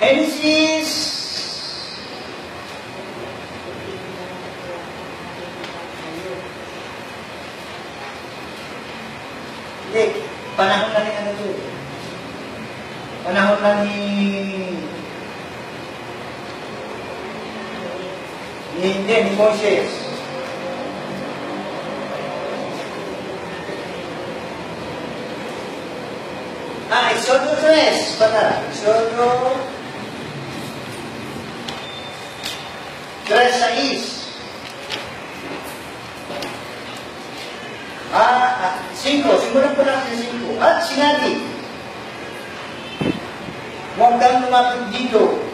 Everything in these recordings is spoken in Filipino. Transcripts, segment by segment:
Genesis Hindi, panahon na ni ano to. eh. Panahon na ni ni hindi, ni Moses. Ah, Exodo 3, pala. Exodo 3, 6. Ah, ah, 5. Simulan po natin sa 5. At sinabi, huwag kang lumapit dito.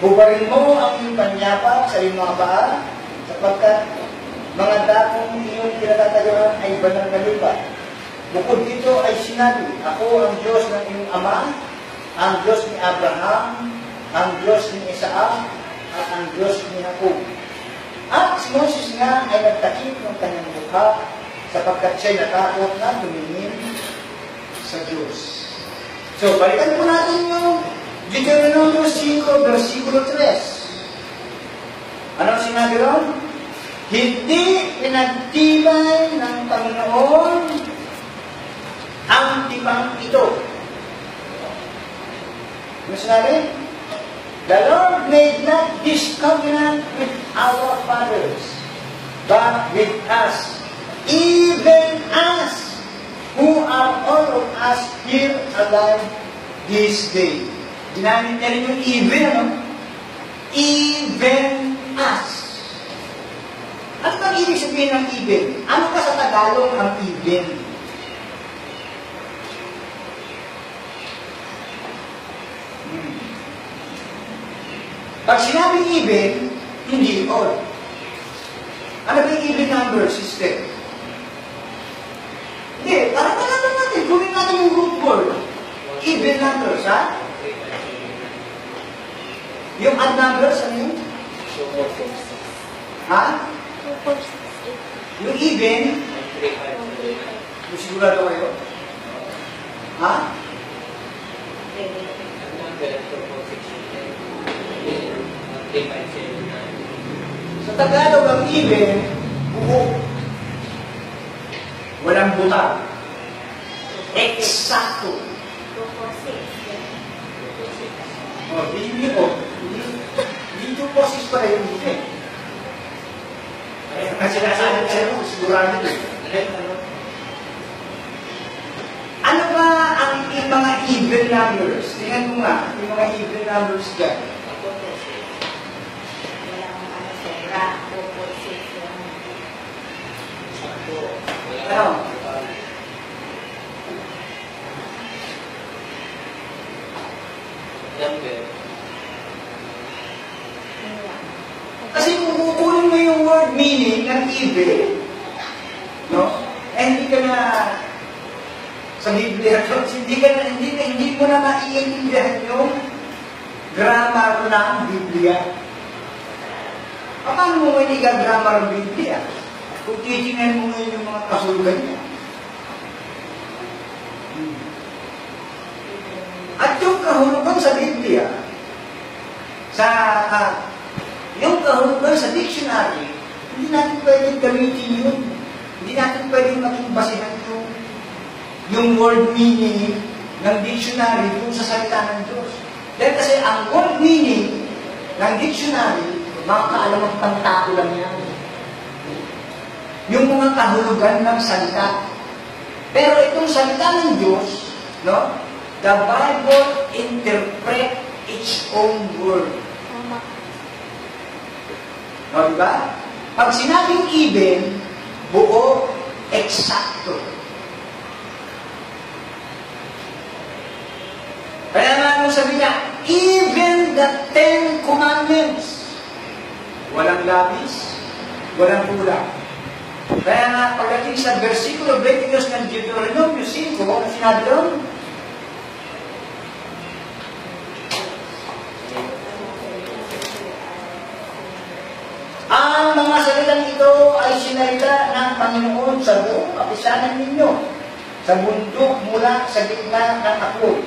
Bubarin mo ang iyong panyapak sa iyong mga paa, sapagkat mga dakong iyong kinatatayuan ay banal na lupa. Bukod dito ay sinabi, Ako ang Diyos ng iyong ama, ang Diyos ni Abraham, ang Diyos ni Isaac, at ang Diyos ni Jacob. At si Moses nga ay nagtakip ng kanyang mukha sapagkat siya'y natakot na tumingin sa Diyos. So, balikan po natin yung Deuteronomio 5, versikulo 3. Anong sinabi ron? Hindi pinagtibay ng Panginoon ang tibang ito. Ano sinabi? The Lord made not this covenant with our fathers, but with us, even us, who are all of us here alive this day. Ginamit niya rin yung even, ano? Even us. Ano bang ibig sabihin ng even? Ano ka sa Tagalog ang even? Pag sinabing even, hindi all. Ano ba yung even number system? Hindi, para malaman natin, kunin natin yung root word. Even numbers, ha? Yung odd numbers, ano yun? Ha? Yung even, yung sigurado kayo? Ha? Sa Tagalog, ang even, buo. Walang buta. Eksakto. Oh, hindi ko. Hindi, hindi two poses pa rin yung eh. Kaya nga sinasabi sa'yo, sigurado ko. Ano? Ano ba ang yung mga even numbers? Tingnan mo nga, yung mga even numbers dyan. Ano? Kasi kung kukunin mo yung word meaning ng even, no? Eh, hindi ka na sa Biblia, hindi ka na, hindi, hindi mo na maiintindihan yung grammar ng Biblia. Paano mo hindi ka grammar ng Biblia? Kung titingnan mo ngayon yung mga kasulugan niya. At yung kahulugan sa Biblia, sa ah, yung kahulugan sa dictionary, hindi natin pwedeng gamitin yun. Hindi natin pwedeng maging basihan yung, yung word meaning ng dictionary kung sa salita ng Diyos. Dahil kasi ang word meaning ng dictionary, mga kaalamang pantao lang yan. Yung mga kahulugan ng salita. Pero itong salita ng Diyos, no? The Bible interpret its own word. O, di ba? Pag sinabing even, buo, eksakto. Kaya nga nung sabi niya, even the Ten walang labis, walang kulang. Kaya nga, pagdating sa versikulo 22 ng Deuteronomio 5, ano sinabi doon? Ang mga salitang ito ay sinalita ng Panginoon sa buong kapisanan ninyo, sa bundok mula sa gitna ng ako.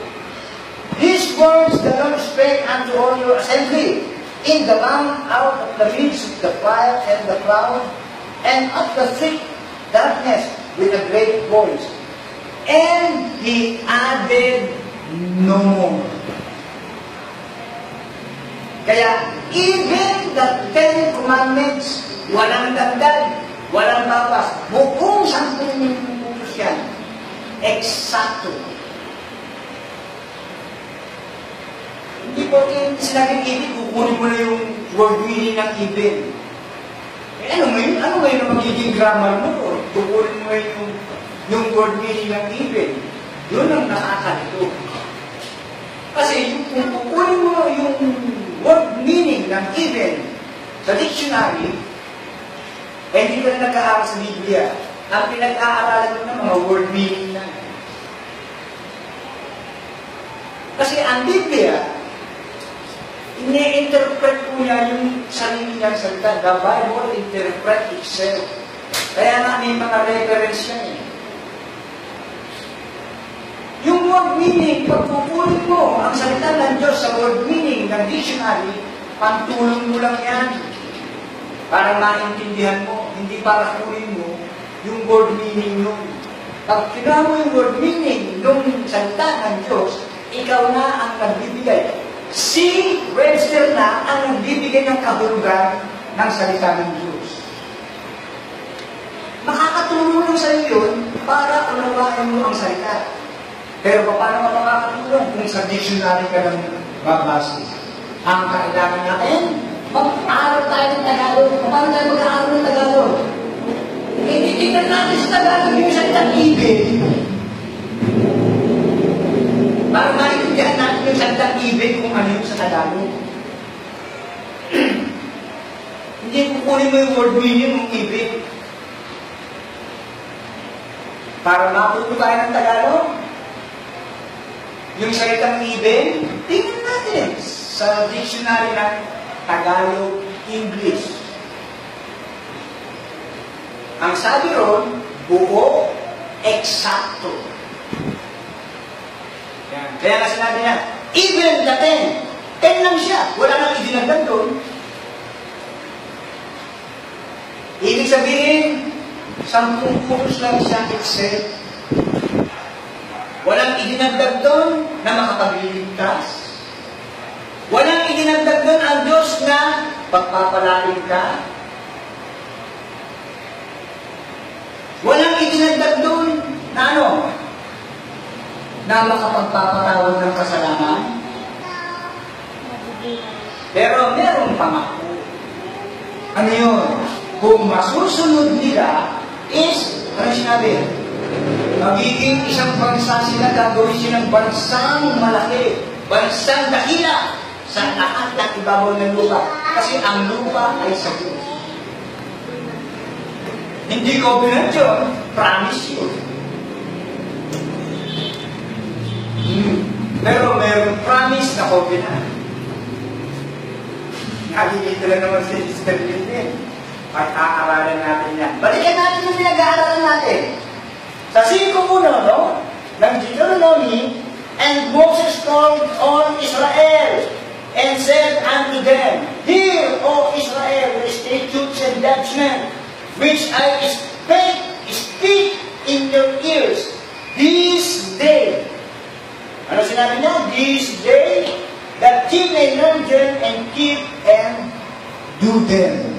These words the Lord spake unto all your assembly in the mount out of the midst of the fire and the cloud and of the thick darkness with a great voice. And he added no more. Kaya, even the Ten Commandments, walang dagdag, walang bawas. Bukong sampung minutos yan. Eksakto. Hindi po yung sinabing ibig, kukunin mo na yung word meaning ng ibig. Eh, ano ngayon? Ano ngayon ang magiging grammar mo? Kukunin mo yung, yung word meaning ng ibig. Yun ang nakakalito. Kasi yung, kung kukunin mo yung word meaning ng even sa dictionary, eh hindi ka na nag-aaral sa Biblia. Ang pinag-aaralan mo ng mga word meaning na. Kasi ang Biblia, ini-interpret po niya yung sarili niyang salita. The Bible interpret itself. Kaya nga may mga reference yan eh. Yung word meaning, pag kukunin mo ang salita ng Diyos sa word meaning ng dictionary, pantulong mo lang yan. Para maintindihan mo, hindi para kunin mo yung word meaning nun. Pag kinuha mo yung word meaning nung salita ng Diyos, ikaw na ang nagbibigay. Si Webster na ang nagbibigay ng kahulugan ng salita ng Diyos. Makakatulong sa iyo yun para unawain mo ang salita. Pero paano ka makakatulong kung sa dictionary ka lang babase? Ang kailangan natin, mag-aaral tayo ng Tagalog. Paano tayo mag-aaral ng Tagalog? Hindi tingnan natin sa Tagalog yung salitang ibig. Para maintindihan natin yung salitang ibig ano sa Tagalog. Hindi kukunin mo yung word meaning ng ibig. Para matuto tayo ng Tagalog, yung salitang ibig, tingnan natin sa dictionary ng Tagalog English. Ang sabi ron, buo, eksakto. Yan. Kaya nga sinabi niya, even the ten, ten lang siya, wala nang idinagdag doon. Ibig sabihin, sampung puros lang siya itself. Walang idinagdag doon na makapagliligtas. Walang idinagdag doon ang Diyos na pagpapalalim ka. Walang idinagdag doon na ano? Na makapagpapatawad ng kasalanan. Pero meron pangako. Ano yun? Kung masusunod nila is, ano sinabi? Magiging isang bansa sila, gagawin silang bansang malaki, bansang dakila sa lahat ng ibabaw ng lupa. Kasi ang lupa ay sa Diyos. Hindi covenant yun, promise yun. Hmm. Pero mayroong promise na covenant. Nakikita lang naman si Sister Lynn Pag-aaralan natin yan. Balikan natin yung pinag-aaralan natin. Sa 5.1, no? Ng Deuteronomy, And Moses called on Israel and said unto them, Hear, O Israel, the statutes and judgment which I speak, speak in your ears this day. Ano sinabi niya? This day, that ye may learn them and keep and do them.